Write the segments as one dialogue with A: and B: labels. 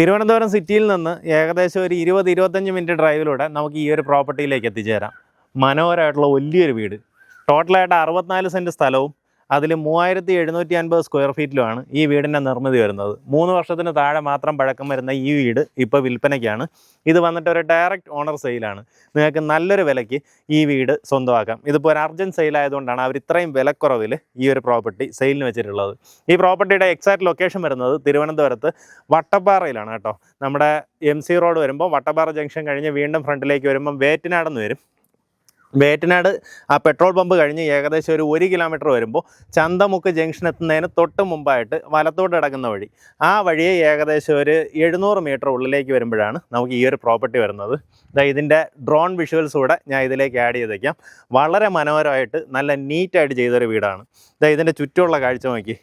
A: തിരുവനന്തപുരം സിറ്റിയിൽ നിന്ന് ഏകദേശം ഒരു ഇരുപത് ഇരുപത്തഞ്ച് മിനിറ്റ് ഡ്രൈവിലൂടെ നമുക്ക് ഈ ഒരു പ്രോപ്പർട്ടിയിലേക്ക് എത്തിച്ചേരാം. മനോഹരമായിട്ടുള്ള വലിയൊരു വീട്. ടോട്ടലായിട്ട് അറുപത്തിനാല് സെന്റ് സ്ഥലവും അതിൽ മൂവായിരത്തി എഴുന്നൂറ്റി അൻപത് സ്ക്വയർ ഫീറ്റിലുമാണ് ഈ വീടിന്റെ നിർമ്മിതി വരുന്നത്. മൂന്ന് വർഷത്തിന് താഴെ മാത്രം പഴക്കം വരുന്ന ഈ വീട് ഇപ്പോൾ വിൽപ്പനയ്ക്കാണ്. ഇത് വന്നിട്ട് ഒരു ഡയറക്റ്റ് ഓണർ സെയിലാണ് നിങ്ങൾക്ക് നല്ലൊരു വിലയ്ക്ക് ഈ വീട് സ്വന്തമാക്കാം. ഇതിപ്പോൾ ഒരു അർജന്റ് സെയിലായതുകൊണ്ടാണ് അവർ ഇത്രയും വിലക്കുറവിൽ ഈ ഒരു പ്രോപ്പർട്ടി സെയിലിന് വെച്ചിട്ടുള്ളത്. ഈ പ്രോപ്പർട്ടിയുടെ എക്സാക്ട് ലൊക്കേഷൻ വരുന്നത് തിരുവനന്തപുരത്ത് വട്ടപ്പാറയിലാണ് കേട്ടോ. നമ്മുടെ എം സി റോഡ് വരുമ്പോൾ വട്ടപ്പാറ ജംഗ്ഷൻ കഴിഞ്ഞ് വീണ്ടും ഫ്രണ്ടിലേക്ക് വരുമ്പം വേറ്റിനാടെന്ന് വരും. വേറ്റനാട് ആ പെട്രോൾ പമ്പ് കഴിഞ്ഞ് ഏകദേശം ഒരു ഒരു കിലോമീറ്റർ വരുമ്പോൾ ചന്തമുക്ക് ജംഗ്ഷൻ എത്തുന്നതിന് തൊട്ട് മുമ്പായിട്ട് വലത്തോട്ട് കിടക്കുന്ന വഴി. ആ വഴിയെ ഏകദേശം ഒരു എഴുന്നൂറ് മീറ്റർ ഉള്ളിലേക്ക് വരുമ്പോഴാണ് നമുക്ക് ഈ ഒരു പ്രോപ്പർട്ടി വരുന്നത്. ഇതിന്റെ ഡ്രോൺ വിഷ്വൽസ് കൂടെ ഞാൻ ഇതിലേക്ക് ആഡ് ചെയ്തേക്കാം. വളരെ മനോഹരമായിട്ട് നല്ല നീറ്റായിട്ട് ചെയ്തൊരു വീടാണ്. ഇതിന്റെ ചുറ്റുമുള്ള കാഴ്ച നോക്കി.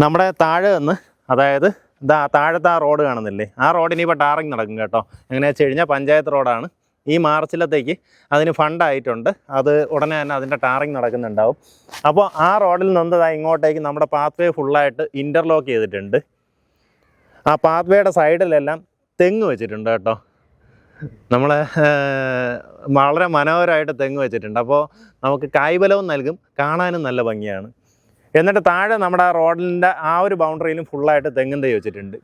A: നമ്മുടെ താഴെ നിന്ന് അതായത് ഇതാ താഴത്തെ ആ റോഡ് കാണുന്നില്ലേ? ആ റോഡിനിപ്പോൾ ടാറിങ് നടക്കും കേട്ടോ. എങ്ങനെയാ വെച്ച് കഴിഞ്ഞാൽ പഞ്ചായത്ത് റോഡാണ്. ഈ മാർച്ചിലത്തേക്ക് അതിന് ഫണ്ടായിട്ടുണ്ട് അത് ഉടനെ തന്നെ അതിന്റെ ടാറിങ് നടക്കുന്നുണ്ടാവും. അപ്പോൾ ആ റോഡിൽ നിന്ന് ഇങ്ങോട്ടേക്ക് നമ്മുടെ പാത്വേ ഫുള്ളായിട്ട് ഇന്റർലോക്ക് ചെയ്തിട്ടുണ്ട്. ആ പാത്വേയുടെ സൈഡിലെല്ലാം തെങ്ങ് വെച്ചിട്ടുണ്ട് കേട്ടോ. നമ്മൾ വളരെ മനോഹരമായിട്ട് തെങ്ങ് വെച്ചിട്ടുണ്ട്. അപ്പോൾ നമുക്ക് കായ്ബലവും നൽകും കാണാനും നല്ല ഭംഗിയാണ്. എന്നിട്ട് താഴെ നമ്മുടെ ആ റോഡിന്റെ ആ ഒരു ബൗണ്ടറിയിലും ഫുള്ളായിട്ട് തെങ്ങും തൈ വെച്ചിട്ടുണ്ട്.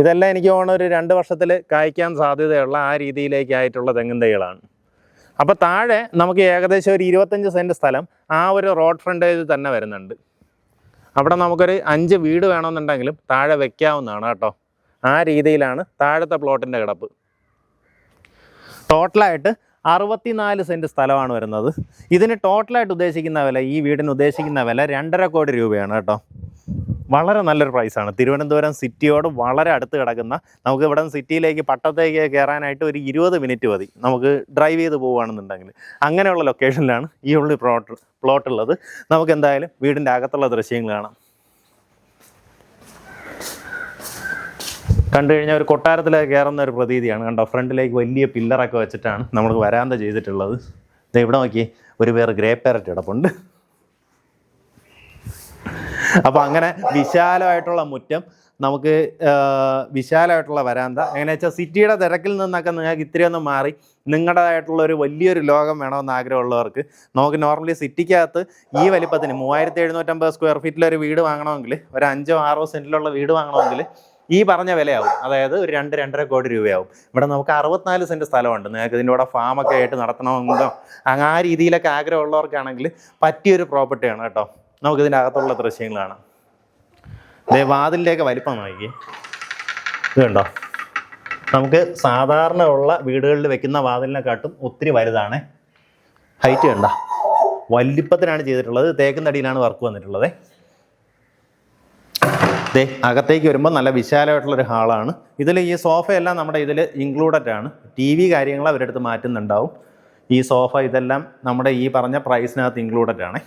A: ഇതെല്ലാം എനിക്ക് തോന്നുന്നു ഒരു രണ്ട് വർഷത്തിൽ കായ്ക്കാൻ സാധ്യതയുള്ള ആ രീതിയിലേക്കായിട്ടുള്ള തെങ്ങും തൈകളാണ്. അപ്പോൾ താഴെ നമുക്ക് ഏകദേശം ഒരു ഇരുപത്തഞ്ച് സെന്റ് സ്ഥലം ആ ഒരു റോഡ് ഫ്രണ്ടേജ് തന്നെ വരുന്നുണ്ട്. അവിടെ നമുക്കൊരു അഞ്ച് വീട് വേണമെന്നുണ്ടെങ്കിലും താഴെ വെക്കാവുന്നതാണ് കേട്ടോ. ആ രീതിയിലാണ് താഴത്തെ പ്ലോട്ടിന്റെ കിടപ്പ്. ടോട്ടലായിട്ട് അറുപത്തിനാല് സെന്റ് സ്ഥലമാണ് വരുന്നത്. ഇതിന് ടോട്ടലായിട്ട് ഉദ്ദേശിക്കുന്ന വില ഈ വീടിന് ഉദ്ദേശിക്കുന്ന വില രണ്ടര കോടി രൂപയാണ് കേട്ടോ. വളരെ നല്ലൊരു പ്രൈസാണ് തിരുവനന്തപുരം സിറ്റിയോട് വളരെ അടുത്ത് കിടക്കുന്ന നമുക്ക് ഇവിടെ സിറ്റിയിലേക്ക് പട്ടത്തേക്ക് കയറാനായിട്ട് ഒരു ഇരുപത് മിനിറ്റ് മതി. നമുക്ക് ഡ്രൈവ് ചെയ്ത് പോവുകയാണെന്നുണ്ടെങ്കിൽ. അങ്ങനെയുള്ള ലൊക്കേഷനിലാണ് ഈ ഉള്ളി പ്ലോട്ട് പ്ലോട്ട് ഉള്ളത്. നമുക്ക് എന്തായാലും വീടിന്റെ അകത്തുള്ള ദൃശ്യങ്ങൾ കാണാം. കണ്ടു കഴിഞ്ഞാൽ ഒരു കൊട്ടാരത്തിലേക്ക് കയറുന്ന ഒരു പ്രതീതിയാണ്. കണ്ടോ? ഫ്രണ്ടിലേക്ക് വലിയ പില്ലറൊക്കെ വെച്ചിട്ടാണ് നമ്മൾ വരാന്ത ചെയ്തിട്ടുള്ളത്. ഇത് ഇവിടെ നോക്കി ഒരു പേർ ഗ്രേ പാരറ്റ് കിടപ്പുണ്ട്. അപ്പോൾ അങ്ങനെ വിശാലമായിട്ടുള്ള മുറ്റം നമുക്ക് വിശാലമായിട്ടുള്ള വരാന്ത. എങ്ങനെ വെച്ചാൽ സിറ്റിയുടെ തിരക്കിൽ നിന്നൊക്കെ നിങ്ങൾക്ക് ഇത്രയൊന്നും മാറി നിങ്ങളുടേതായിട്ടുള്ള ഒരു വലിയൊരു ലോകം വേണമെന്ന് ആഗ്രഹമുള്ളവർക്ക് നമുക്ക് നോർമലി സിറ്റിക്കകത്ത് ഈ വലിപ്പത്തിന് മൂവായിരത്തി എഴുന്നൂറ്റമ്പത് സ്ക്വയർ ഫീറ്റിലൊരു വീട് വാങ്ങണമെങ്കിൽ ഒരു അഞ്ചോ ആറോ സെന്റിലുള്ള വീട് വാങ്ങണമെങ്കിൽ ഈ പറഞ്ഞ വിലയാവും. അതായത് ഒരു രണ്ട് രണ്ടര കോടി രൂപയാവും. ഇവിടെ നമുക്ക് അറുപത്തിനാല് സെന്റ് സ്ഥലമുണ്ട്. നിങ്ങൾക്ക് ഇതിന്റെ കൂടെ ഫാമൊക്കെ ആയിട്ട് നടത്തണമെന്നോ ആ രീതിയിലൊക്കെ ആഗ്രഹമുള്ളവർക്കാണെങ്കിൽ പറ്റിയൊരു പ്രോപ്പർട്ടിയാണ് കേട്ടോ. നമുക്ക് ഇതിന്റെ അകത്തുള്ള ദൃശ്യങ്ങൾ കാണാം ദേ വാതിലിന്റെയൊക്കെ വലിപ്പം നോക്കി ഇതുണ്ടോ നമുക്ക് സാധാരണ ഉള്ള വീടുകളിൽ വെക്കുന്ന വാതിലിനെക്കാട്ടും ഒത്തിരി വലുതാണ്. ഹൈറ്റ് കണ്ട? വലിപ്പത്തിനാണ് ചെയ്തിട്ടുള്ളത്. തേക്കുന്നടിയിലാണ് വർക്ക് വന്നിട്ടുള്ളത്. ദേ അകത്തേക്ക് വരുമ്പോൾ നല്ല വിശാലമായിട്ടുള്ളൊരു ഹാളാണ് ഇതിൽ ഈ സോഫയെല്ലാം നമ്മുടെ ഇതിൽ ഇൻക്ലൂഡഡ് ആണ്. ടി വി കാര്യങ്ങൾ അവരെടുത്ത് മാറ്റുന്നുണ്ടാവും. ഈ സോഫ ഇതെല്ലാം നമ്മുടെ ഈ പറഞ്ഞ പ്രൈസിനകത്ത് ഇൻക്ലൂഡഡ് ആണ്.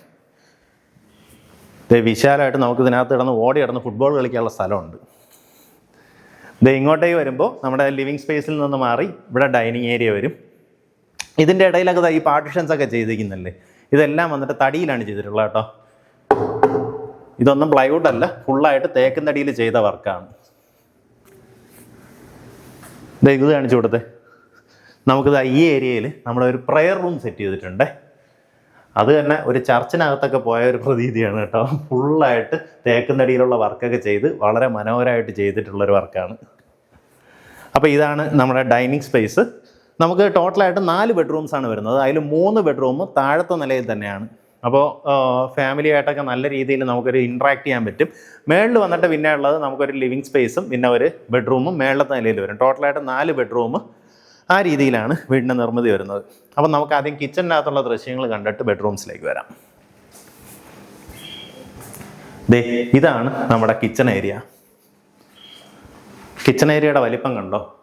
A: ദേ വിശാലമായിട്ട് നമുക്ക് ഇതിനകത്ത് കിടന്ന് ഓടി കിടന്ന് ഫുട്ബോൾ കളിക്കാനുള്ള സ്ഥലമുണ്ട്. ദേ ഇങ്ങോട്ടേക്ക് വരുമ്പോൾ നമ്മുടെ ലിവിങ് സ്പേസിൽ നിന്ന് മാറി ഇവിടെ ഡൈനിങ് ഏരിയ വരും. ഇതിന്റെ ഇടയിലൊക്കെ ഈ പാർട്ടിഷൻസ് ഒക്കെ ചെയ്തിരിക്കുന്നല്ലേ? ഇതെല്ലാം വന്നിട്ട് തടിയിലാണ് ചെയ്തിട്ടുള്ളത് കേട്ടോ. ഇതൊന്നും പ്ലൈവുഡ് അല്ല ഫുള്ളായിട്ട് തേക്കും തടിയിൽ ചെയ്ത വർക്കാണ് ഇത് കാണിച്ചു കൊടുത്തേ. നമുക്കിത് ഈ ഏരിയയിൽ നമ്മളൊരു പ്രെയർ റൂം സെറ്റ് ചെയ്തിട്ടുണ്ട്. അത് തന്നെ ഒരു ചർച്ചിനകത്തൊക്കെ പോയ ഒരു പ്രതീതിയാണ് കേട്ടോ. ഫുള്ളായിട്ട് തേക്കുന്നടിയിലുള്ള വർക്കൊക്കെ ചെയ്ത് വളരെ മനോഹരമായിട്ട് ചെയ്തിട്ടുള്ളൊരു വർക്കാണ്. അപ്പോൾ ഇതാണ് നമ്മുടെ ഡൈനിങ് സ്പേസ്. നമുക്ക് ടോട്ടലായിട്ട് നാല് ബെഡ്റൂംസാണ് വരുന്നത്. അതിൽ മൂന്ന് ബെഡ്റൂം താഴത്തെ നിലയിൽ തന്നെയാണ്. അപ്പോൾ ഫാമിലി ആയിട്ടൊക്കെ നല്ല രീതിയിൽ നമുക്കൊരു ഇൻട്രാക്ട് ചെയ്യാൻ പറ്റും. മേളിൽ വന്നിട്ട് പിന്നെ ഉള്ളത് നമുക്കൊരു ലിവിങ് സ്പേസും പിന്നെ ഒരു ബെഡ്റൂമും മേളിലത്തെ നിലയിൽ വരും. ടോട്ടലായിട്ട് നാല് ബെഡ്റൂം ആ രീതിയിലാണ് വീടിന്റെ നിർമ്മിതി വരുന്നത്. അപ്പം നമുക്ക് ആദ്യം കിച്ചണിനകത്തുള്ള ദൃശ്യങ്ങൾ കണ്ടിട്ട് ബെഡ്റൂംസിലേക്ക് വരാം. ദേ ഇതാണ് നമ്മുടെ കിച്ചൺ ഏരിയ കിച്ചൺ ഏരിയയുടെ വലിപ്പം കണ്ടോ?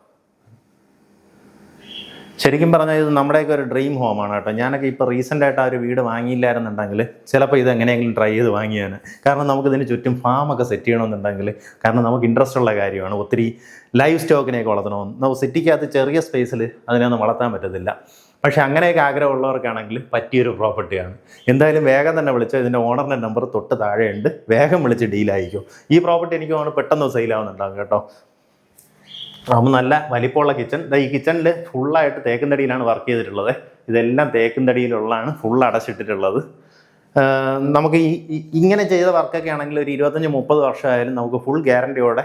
A: ശരിക്കും പറഞ്ഞാൽ ഇത് നമ്മുടെയൊക്കെ ഒരു ഡ്രീം ഹോമാണ് കേട്ടോ. ഞാനൊക്കെ ഇപ്പോൾ റീസെന്റ് ആയിട്ട് ആ ഒരു വീട് വാങ്ങിയില്ലായിരുന്നുണ്ടെങ്കിൽ ചിലപ്പോൾ ഇത് എങ്ങനെയെങ്കിലും ട്രൈ ചെയ്ത് വാങ്ങിയാണ് കാരണം നമുക്ക് ഇതിന് ചുറ്റും ഫാമൊക്കെ സെറ്റ് ചെയ്യണമെന്നുണ്ടെങ്കിൽ കാരണം നമുക്ക് ഇൻട്രസ്റ്റ് ഉള്ള കാര്യമാണ്. ഒത്തിരി ലൈവ് സ്റ്റോക്കിനെയൊക്കെ വളർത്തണമെന്ന് നമുക്ക് സിറ്റിക്കകത്ത് ചെറിയ സ്പേസിൽ അതിനൊന്നും വളർത്താൻ പറ്റത്തില്ല. പക്ഷെ അങ്ങനെയൊക്കെ ആഗ്രഹമുള്ളവർക്കാണെങ്കിൽ പറ്റിയൊരു പ്രോപ്പർട്ടിയാണ് എന്തായാലും വേഗം തന്നെ വിളിച്ചോ. ഇതിന്റെ ഓണറിന്റെ നമ്പർ തൊട്ട് താഴെയുണ്ട്. വേഗം വിളിച്ച് ഡീലായിരിക്കും ഈ പ്രോപ്പർട്ടി എനിക്ക് തോന്നുന്നു പെട്ടെന്ന് സെയിലാവുന്നുണ്ടാകും കേട്ടോ. അപ്പം നല്ല വലിപ്പമുള്ള കിച്ചൺ ഈ കിച്ചണിൽ ഫുള്ളായിട്ട് തേക്കും തടിയിലാണ് വർക്ക് ചെയ്തിട്ടുള്ളത്. ഇതെല്ലാം തേക്കും തടിയിലുള്ളതാണ് ഫുൾ അടച്ചിട്ടിട്ടുള്ളത് നമുക്ക് ഈ- ഇങ്ങനെ ചെയ്ത വർക്കൊക്കെ ആണെങ്കിൽ ഒരു ഇരുപത്തഞ്ച് മുപ്പത് വർഷമായാലും നമുക്ക് ഫുൾ ഗ്യാരണ്ടിയോടെ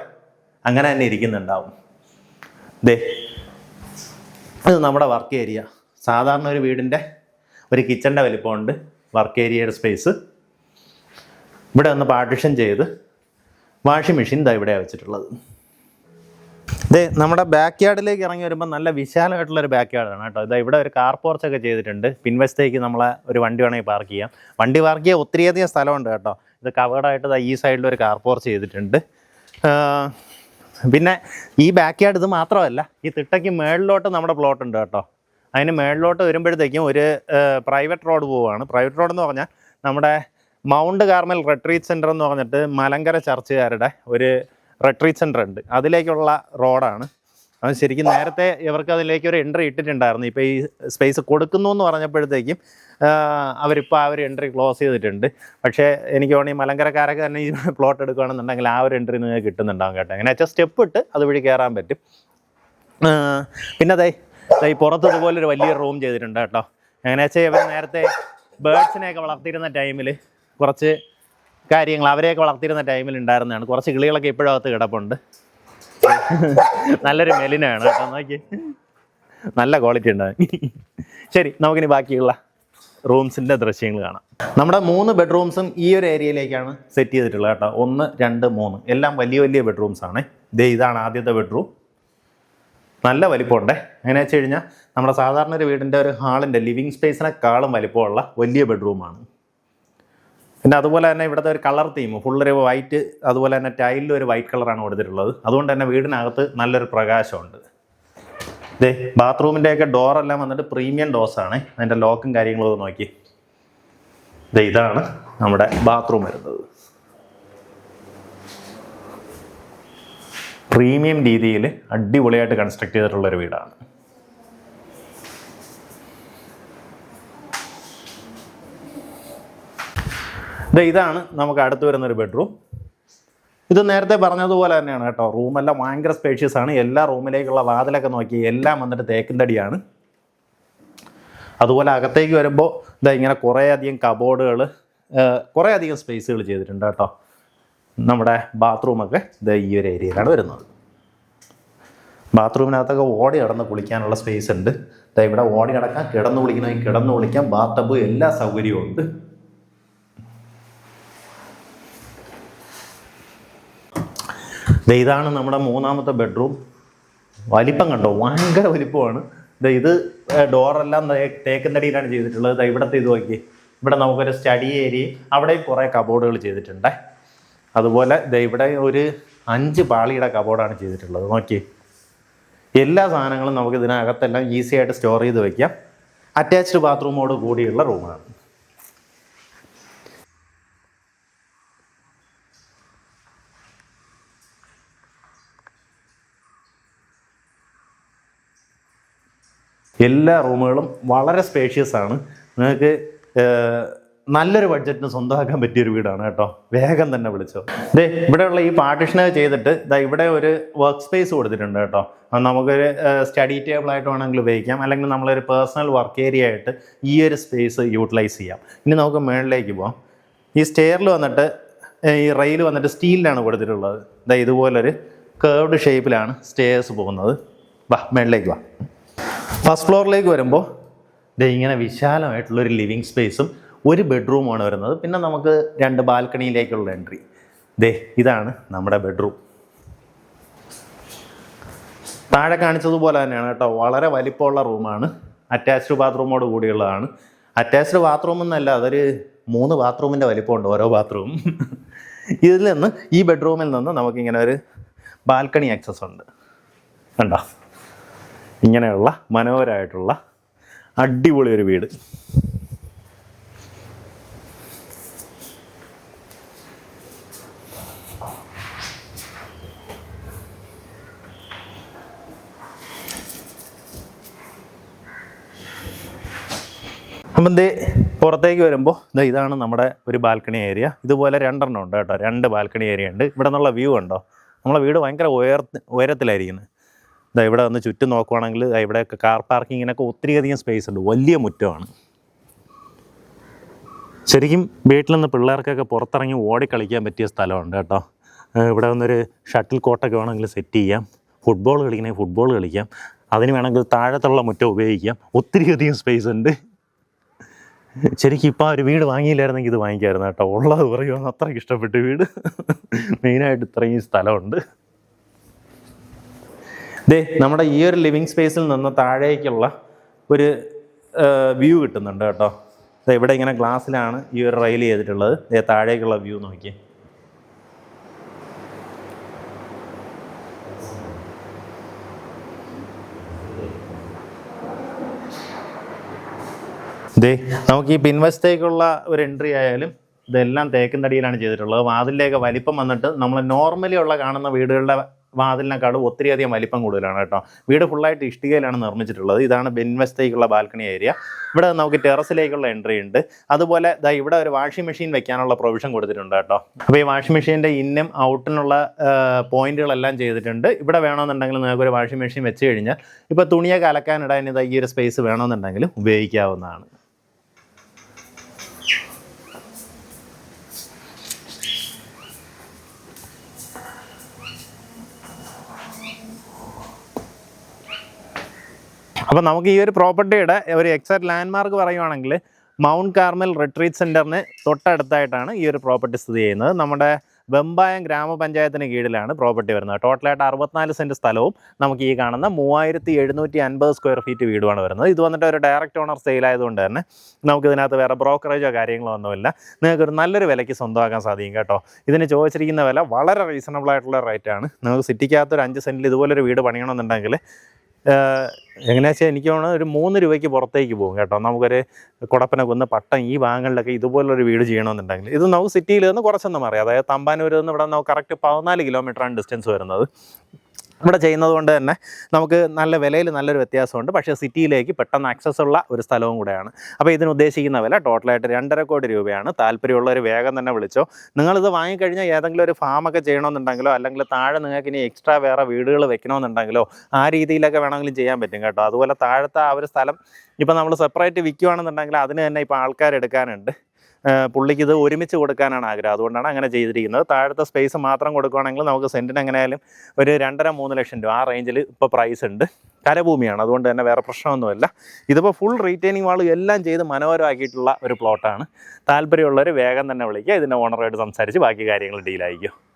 A: അങ്ങനെ തന്നെ ഇരിക്കുന്നുണ്ടാവും. ദേ ഇത് നമ്മുടെ വർക്ക് ഏരിയ സാധാരണ ഒരു വീടിന്റെ ഒരു കിച്ചന്റെ വലിപ്പമുണ്ട്. വർക്ക് ഏരിയയുടെ സ്പേസ് ഇവിടെ ഒന്ന് പാർട്ടിഷൻ ചെയ്ത് വാഷിംഗ് മെഷീൻ ഇതാ ഇവിടെയാണ് വെച്ചിട്ടുള്ളത്. ഇത് നമ്മുടെ ബാക്ക് യാർഡിലേക്ക് ഇറങ്ങി വരുമ്പോൾ നല്ല വിശാലമായിട്ടുള്ള ഒരു ബാക്ക് യാർഡാണ് കേട്ടോ. ഇതാ ഇവിടെ ഒരു കാർ പോർച്ചൊക്കെ ചെയ്തിട്ടുണ്ട്. പിൻവശത്തേക്ക് നമ്മളെ ഒരു വണ്ടി വേണമെങ്കിൽ പാർക്ക് ചെയ്യാം. വണ്ടി പാർക്ക് ചെയ്യാൻ ഒത്തിരിയധികം സ്ഥലമുണ്ട് കേട്ടോ. ഇത് കവേർഡായിട്ട് ഇതാ ഈ സൈഡിൽ ഒരു കാർ പോർച്ച് ചെയ്തിട്ടുണ്ട്. പിന്നെ ഈ ബാക്ക് യാർഡ് ഇത് മാത്രമല്ല ഈ തിട്ടയ്ക്ക് മേളിലോട്ട് നമ്മുടെ പ്ലോട്ട് ഉണ്ട് കേട്ടോ. അതിന് മേളിലോട്ട് വരുമ്പോഴത്തേക്കും ഒരു പ്രൈവറ്റ് റോഡ് പോവുകയാണ്. പ്രൈവറ്റ് റോഡ് എന്ന് പറഞ്ഞാൽ നമ്മുടെ മൗണ്ട് കാർമൽ റിട്രീറ്റ് സെന്റർ എന്ന് പറഞ്ഞിട്ട് മലങ്കര ചർച്ചുകാരുടെ ഒരു റെട്രീറ്റ് സെന്റർ ഉണ്ട്. അതിലേക്കുള്ള റോഡാണ്. അത് ശരിക്കും നേരത്തെ ഇവർക്ക് അതിലേക്ക് ഒരു എൻട്രി ഇട്ടിട്ടുണ്ടായിരുന്നു. ഇപ്പോൾ ഈ സ്പേസ് കൊടുക്കുന്നു എന്ന് പറഞ്ഞപ്പോഴത്തേക്കും അവരിപ്പോൾ ആ ഒരു എൻട്രി ക്ലോസ് ചെയ്തിട്ടുണ്ട്. പക്ഷേ എനിക്ക് തോന്നി മലങ്കരക്കാരൊക്കെ തന്നെ ഈ പ്ലോട്ട് എടുക്കുകയാണെന്നുണ്ടെങ്കിൽ ആ ഒരു എൻട്രി നിങ്ങൾക്ക് കിട്ടുന്നുണ്ടാവും കേട്ടോ. അങ്ങനെ വെച്ചാൽ സ്റ്റെപ്പ് ഇട്ട് അതുവഴി കയറാൻ പറ്റും. പിന്നെ അതെ ഈ പുറത്ത് ഇതുപോലെ ഒരു വലിയ റൂം ചെയ്തിട്ടുണ്ട് കേട്ടോ. എങ്ങനെ വെച്ചാൽ ഇവർ നേരത്തെ ബേഡ്സിനെയൊക്കെ വളർത്തിയിരുന്ന ടൈമിൽ കുറച്ച് കാര്യങ്ങൾ അവരെയൊക്കെ വളർത്തിയിരുന്ന ടൈമിൽ ഉണ്ടായിരുന്നതാണ്. കുറച്ച് കിളികളൊക്കെ ഇപ്പോഴും അകത്ത് കിടപ്പുണ്ട്. നല്ലൊരു മെലിനാണ് നോക്കി. നല്ല ക്വാളിറ്റി ഉണ്ട് ശരി നമുക്കിനി ബാക്കിയുള്ള റൂംസിന്റെ ദൃശ്യങ്ങൾ കാണാം. നമ്മുടെ മൂന്ന് ബെഡ്റൂംസും ഈ ഒരു ഏരിയയിലേക്കാണ് സെറ്റ് ചെയ്തിട്ടുള്ളത് കേട്ടോ. ഒന്ന് രണ്ട് മൂന്ന്. എല്ലാം വലിയ വലിയ ബെഡ്റൂംസ് ആണ്. ദേ ഇതാണ് ആദ്യത്തെ ബെഡ്റൂം നല്ല വലിപ്പമുണ്ട്. എങ്ങനെ വെച്ച് കഴിഞ്ഞാൽ നമ്മുടെ സാധാരണ ഒരു വീടിന്റെ ഒരു ഹാളിന്റെ ലിവിങ് സ്പേസിനെക്കാളും വലിപ്പമുള്ള വലിയ ബെഡ്റൂമാണ് പിന്നെ അതുപോലെ തന്നെ ഇവിടുത്തെ ഒരു കളർ തീം ഫുൾ ഫുള്ളൊരു വൈറ്റ് അതുപോലെ തന്നെ ടൈലിൽ ഒരു വൈറ്റ് കളറാണ് കൊടുത്തിട്ടുള്ളത്. അതുകൊണ്ട് തന്നെ വീടിനകത്ത് നല്ലൊരു പ്രകാശമുണ്ട്. ഇതേ ബാത്റൂമിന്റെയൊക്കെ ഡോറെല്ലാം വന്നിട്ട് പ്രീമിയം ഡോസാണ് അതിന്റെ ലോക്കും കാര്യങ്ങളും ഒക്കെ നോക്കി. ഇതേ ഇതാണ് നമ്മുടെ ബാത്റൂം വരുന്നത്. പ്രീമിയം രീതിയിൽ അടിപൊളിയായിട്ട് കൺസ്ട്രക്ട് ചെയ്തിട്ടുള്ളൊരു വീടാണ്. ദേ ഇതാണ് നമുക്ക് അടുത്ത് വരുന്നൊരു ബെഡ്റൂം ഇത് നേരത്തെ പറഞ്ഞതുപോലെ തന്നെയാണ് കേട്ടോ. റൂമെല്ലാം ഭയങ്കര സ്പേഷ്യസ് ആണ്. എല്ലാ റൂമിലേക്കുള്ള വാതിലൊക്കെ നോക്കി എല്ലാം വന്നിട്ട് തേക്കിൻ തടിയാണ് അതുപോലെ അകത്തേക്ക് വരുമ്പോൾ ഇതാ ഇങ്ങനെ കുറേയധികം കബോർഡുകൾ കുറേ അധികം സ്പേസുകൾ ചെയ്തിട്ടുണ്ട് കേട്ടോ. നമ്മുടെ ബാത്റൂമൊക്കെ ഇത് ഈ ഒരു ഏരിയയിലാണ് വരുന്നത്. ബാത്റൂമിനകത്തൊക്കെ ഓടി കിടന്ന് കുളിക്കാനുള്ള സ്പേസ് ഉണ്ട്. ഇവിടെ ഓടി കിടക്കാം കിടന്ന് കുളിക്കണമെങ്കിൽ കിടന്ന് കുളിക്കാം. ബാത്ത് ടബ് എല്ലാ സൗകര്യവും ഉണ്ട്. ഇതാണ് നമ്മുടെ മൂന്നാമത്തെ ബെഡ്റൂം വലിപ്പം കണ്ടോ? ഭയങ്കര വലിപ്പമാണ്. ഇത് ഡോറെല്ലാം തേക്കുന്നടിയിലാണ് ചെയ്തിട്ടുള്ളത്. ഇവിടത്തെ ഇത് നോക്കി. ഇവിടെ നമുക്കൊരു സ്റ്റഡി ഏരിയ അവിടെയും കുറേ കബോർഡുകൾ ചെയ്തിട്ടുണ്ട്. അതുപോലെ ഇവിടെ ഒരു അഞ്ച് പാളിയുടെ കബോർഡാണ് ചെയ്തിട്ടുള്ളത്. നോക്കി. എല്ലാ സാധനങ്ങളും നമുക്ക് ഇതിനകത്തെല്ലാം ഈസി ആയിട്ട് സ്റ്റോർ ചെയ്ത് വയ്ക്കാം അറ്റാച്ച്ഡ് ബാത്റൂമോട് കൂടിയുള്ള റൂമാണ് എല്ലാ റൂമുകളും വളരെ സ്പേഷ്യസ് ആണ്. നിങ്ങൾക്ക് നല്ലൊരു ബഡ്ജറ്റിന് സ്വന്തമാക്കാൻ പറ്റിയൊരു വീടാണ് കേട്ടോ. വേഗം തന്നെ വിളിച്ചോ. ദേ ഇവിടെയുള്ള ഈ പാർട്ടിഷനെ ചെയ്തിട്ട് ഇതാ ഇവിടെ ഒരു വർക്ക് സ്പേസ് കൊടുത്തിട്ടുണ്ട് കേട്ടോ. നമുക്കൊരു സ്റ്റഡി ടേബിൾ ആയിട്ട് വേണമെങ്കിൽ ഉപയോഗിക്കാം. അല്ലെങ്കിൽ നമ്മളൊരു പേഴ്സണൽ വർക്ക് ഏരിയ ആയിട്ട് ഈ ഒരു സ്പേസ് യൂട്ടിലൈസ് ചെയ്യാം. ഇനി നമുക്ക് മുകളിലേക്ക് പോവാം. ഈ സ്റ്റെയറിൽ വന്നിട്ട് ഈ റെയിൽ വന്നിട്ട് സ്റ്റീലിലാണ് കൊടുത്തിട്ടുള്ളത്. ദാ ഇതുപോലൊരു കേർവ്ഡ് ഷേപ്പിലാണ് സ്റ്റേഴ്സ് പോകുന്നത്. വാ മുകളിലേക്ക് വാ. ഫസ്റ്റ് ഫ്ലോറിലേക്ക് വരുമ്പോൾ ദേ ഇങ്ങനെ വിശാലമായിട്ടുള്ളൊരു ലിവിങ് സ്പേസും ഒരു ബെഡ്റൂമാണ് വരുന്നത്. പിന്നെ നമുക്ക് രണ്ട് ബാൽക്കണിയിലേക്കുള്ള എൻട്രി ദേ ഇതാണ് നമ്മുടെ ബെഡ്റൂം താഴെ കാണിച്ചതുപോലെ തന്നെയാണ് കേട്ടോ. വളരെ വലിപ്പമുള്ള റൂമാണ് അറ്റാച്ച്ഡ് ബാത്റൂമോട് കൂടിയുള്ളതാണ്. അറ്റാച്ച്ഡ് ബാത്റൂം എന്നല്ല അതൊരു മൂന്ന് ബാത്റൂമിന്റെ വലിപ്പമുണ്ട് ഓരോ ബാത്റൂം ഇതിൽ നിന്ന് ഈ ബെഡ്റൂമിൽ നിന്ന് നമുക്കിങ്ങനെ ഒരു ബാൽക്കണി ആക്സസ് ഉണ്ട്. കണ്ടോ? ഇങ്ങനെയുള്ള മനോഹരമായിട്ടുള്ള അടിപൊളി ഒരു വീട്. അപ്പം ദേ പുറത്തേക്ക് വരുമ്പോൾ ഇതാണ് നമ്മുടെ ഒരു ബാൽക്കണി ഏരിയ. ഇതുപോലെ രണ്ടെണ്ണം ഉണ്ട് കേട്ടോ. രണ്ട് ബാൽക്കണി ഏരിയ ഉണ്ട്. ഇവിടെ നിന്നുള്ള വ്യൂ ഉണ്ടോ? നമ്മളെ വീട് ഭയങ്കര ഉയർ ഉയരത്തിലായിരിക്കുന്നത് ഇവിടെ വന്ന് ചുറ്റും നോക്കുവാണെങ്കിൽ ഇവിടെ കാർ പാർക്കിങ്ങിനൊക്കെ ഒത്തിരി ഒത്തിരിയധികം സ്പേസ് ഉണ്ട്. വലിയ മുറ്റമാണ്. ശരിക്കും വീട്ടിൽ നിന്ന് പിള്ളേർക്കൊക്കെ പുറത്തിറങ്ങി ഓടിക്കളിക്കാൻ പറ്റിയ സ്ഥലമുണ്ട് കേട്ടോ. ഇവിടെ വന്നൊരു ഷട്ടിൽ കോട്ടൊക്കെ വേണമെങ്കിൽ സെറ്റ് ചെയ്യാം. ഫുട്ബോൾ കളിക്കണമെങ്കിൽ ഫുട്ബോൾ കളിക്കാം. അതിന് വേണമെങ്കിൽ താഴത്തുള്ള മുറ്റം ഉപയോഗിക്കാം. ഒത്തിരി ഒത്തിരിയധികം സ്പേസ് ഉണ്ട്. ശരിക്കും ഇപ്പോൾ ഒരു വീട് വാങ്ങിയില്ലായിരുന്നെങ്കിൽ ഇത് വാങ്ങിക്കായിരുന്നു കേട്ടോ. ഉള്ളത് പറയുമെന്ന് അത്രയ്ക്ക് ഇഷ്ടപ്പെട്ടു വീട്. മെയിനായിട്ട് ഇത്രയും സ്ഥലമുണ്ട്. ദേ നമ്മുടെ ഈ ഒരു ലിവിങ് സ്പേസിൽ നിന്ന് താഴേക്കുള്ള ഒരു വ്യൂ കിട്ടുന്നുണ്ട് കേട്ടോ. ഇവിടെ ഇങ്ങനെ ഗ്ലാസ്സിലാണ് ഈ ഒരു റെയിൽ ചെയ്തിട്ടുള്ളത്. ദേ താഴേക്കുള്ള വ്യൂ നോക്കി ദേ നമുക്ക് ഈ പിൻവശത്തേക്കുള്ള ഒരു എൻട്രി ആയാലും ഇതെല്ലാം തേക്കിൻ ചെയ്തിട്ടുള്ളത്. വാതിലിലേക്ക് വലിപ്പം വന്നിട്ട് നമ്മൾ നോർമലി ഉള്ള കാണുന്ന വീടുകളുടെ വാതിലിനെക്കാളും ഒത്തിരിയധികം വലിപ്പം കൂടുതലാണ് കേട്ടോ. വീട് ഫുള്ളായിട്ട് ഇഷ്ടികയിലാണ് നിർമ്മിച്ചിട്ടുള്ളത്. ഇതാണ് ബെൻവെസ്തേക്കുള്ള ബാൽക്കണി ഏരിയ ഇവിടെ നമുക്ക് ടെറസിലേക്കുള്ള എൻട്രി ഉണ്ട്. അതുപോലെ ദാ ഇവിടെ ഒരു വാഷിംഗ് മെഷീൻ വെക്കാനുള്ള പ്രൊവിഷൻ കൊടുത്തിട്ടുണ്ട് കേട്ടോ. അപ്പോൾ ഈ വാഷിംഗ് മെഷീന്റെ ഇന്നും ഔട്ടിനുള്ള പോയിന്റുകളെല്ലാം ചെയ്തിട്ടുണ്ട്. ഇവിടെ വേണമെന്നുണ്ടെങ്കിൽ നിങ്ങൾക്ക് ഒരു വാഷിംഗ് മെഷീൻ വെച്ച് കഴിഞ്ഞാൽ ഇപ്പോൾ തുണിയൊക്കെ അലക്കാനിടാൻ ഇതാ ഈ ഒരു സ്പേസ് വേണമെന്നുണ്ടെങ്കിൽ ഉപയോഗിക്കാവുന്നതാണ്. അപ്പോൾ നമുക്ക് ഈ ഒരു പ്രോപ്പർട്ടിയുടെ ഒരു എക്സാക്ട് ലാൻഡ്മാർക്ക് പറയുവാണെങ്കിൽ മൗണ്ട് കാർമൽ റിട്രീറ്റ് സെന്ററിന് തൊട്ടടുത്തായിട്ടാണ് ഈ ഒരു പ്രോപ്പർട്ടി സ്ഥിതി ചെയ്യുന്നത്. നമ്മുടെ വെമ്പായം ഗ്രാമപഞ്ചായത്തിന് കീഴിലാണ് പ്രോപ്പർട്ടി വരുന്നത്. ടോട്ടലായിട്ട് അറുപത്തിനാല് സെന്റ് സ്ഥലവും നമുക്ക് ഈ കാണുന്ന മൂവായിരത്തി എഴുന്നൂറ്റി അൻപത് സ്ക്വയർ ഫീറ്റ് വീടുമാണ് വരുന്നത്. ഇത് വന്നിട്ട് ഒരു ഡയറക്റ്റ് ഓണർ സെയിൽ ആയതുകൊണ്ട് തന്നെ നമുക്ക് ഇതിനകത്ത് വേറെ ബ്രോക്കറേജോ കാര്യങ്ങളോ ഒന്നുമില്ല. നിങ്ങൾക്ക് ഒരു നല്ലൊരു വിലയ്ക്ക് സ്വന്തമാക്കാൻ സാധിക്കും കേട്ടോ. ഇതിന് ചോദിച്ചിരിക്കുന്ന വില വളരെ റീസണബിൾ ആയിട്ടുള്ള റേറ്റാണ് നിങ്ങൾക്ക് സിറ്റിക്കകത്ത് ഒരു അഞ്ച് സെന്റിൽ ഇതുപോലൊരു വീട് പണിയണമെന്നുണ്ടെങ്കിൽ എങ്ങനെയാ വെച്ചാൽ എനിക്ക് തോന്നുന്നത് ഒരു മൂന്ന് രൂപയ്ക്ക് പുറത്തേക്ക് പോകും കേട്ടോ. നമുക്കൊരു കുടപ്പന കുന്ന് പട്ടം ഈ ഭാഗങ്ങളിലൊക്കെ ഇതുപോലൊരു വീട് ചെയ്യണമെന്നുണ്ടെങ്കിൽ. ഇത് നമുക്ക് സിറ്റിയിൽ നിന്ന് കുറച്ചൊന്നും അറിയാം അതായത് തമ്പാനൂരിൽ നിന്ന് ഇവിടെ നമുക്ക് കറക്റ്റ് പതിനാല് കിലോമീറ്ററാണ് ഡിസ്റ്റൻസ് വരുന്നത്. ഇവിടെ ചെയ്യുന്നത് കൊണ്ട് തന്നെ നമുക്ക് നല്ല വിലയിൽ നല്ലൊരു വ്യത്യാസമുണ്ട്. പക്ഷേ സിറ്റിയിലേക്ക് പെട്ടെന്ന് ആക്സസ് ഉള്ള ഒരു സ്ഥലവും കൂടെയാണ്. അപ്പോൾ ഇതിന് ഉദ്ദേശിക്കുന്ന വില ടോട്ടലായിട്ട് രണ്ടര കോടി രൂപയാണ്. താല്പര്യമുള്ളവർ വേഗം തന്നെ വിളിച്ചോ. നിങ്ങളിത് വാങ്ങിക്കഴിഞ്ഞാൽ ഏതെങ്കിലും ഒരു ഫാമൊക്കെ ചെയ്യണമെന്നുണ്ടെങ്കിലോ അല്ലെങ്കിൽ താഴെ നിങ്ങൾക്ക് ഇനി എക്സ്ട്രാ വേറെ വീടുകൾ വെക്കണമെന്നുണ്ടെങ്കിലോ ആ രീതിയിലൊക്കെ വേണമെങ്കിലും ചെയ്യാൻ പറ്റും കേട്ടോ. അതുപോലെ താഴത്തെ ആ ഒരു സ്ഥലം ഇപ്പോൾ നമ്മൾ സെപ്പറേറ്റ് വിൽക്കുകയാണെന്നുണ്ടെങ്കിൽ അതിന് തന്നെ ഇപ്പോൾ ഏഹ് പുള്ളിക്ക് ഇത് ഒരുമിച്ച് കൊടുക്കാനാണ് ആഗ്രഹം. അതുകൊണ്ടാണ് അങ്ങനെ ചെയ്തിരിക്കുന്നത്. താഴത്തെ സ്പേസ് മാത്രം കൊടുക്കുകയാണെങ്കിൽ നമുക്ക് സെന്റിന് എങ്ങനെയായാലും ഒരു രണ്ടര മൂന്ന് ലക്ഷം രൂപ ആ റേഞ്ചിൽ ഇപ്പോൾ പ്രൈസ് ഉണ്ട്. കരഭൂമിയാണ്. അതുകൊണ്ട് തന്നെ വേറെ പ്രശ്നമൊന്നുമില്ല. ഇതിപ്പോൾ ഫുൾ റീറ്റെയിനിങ് വാൾ എല്ലാം ചെയ്ത് മനോഹരമാക്കിയിട്ടുള്ള ഒരു പ്ലോട്ടാണ് താല്പര്യമുള്ളവർ വേഗം തന്നെ വിളിക്കുക. ഇതിന്റെ ഓണറായിട്ട് സംസാരിച്ച് ബാക്കി കാര്യങ്ങൾ ഡീലായിരിക്കും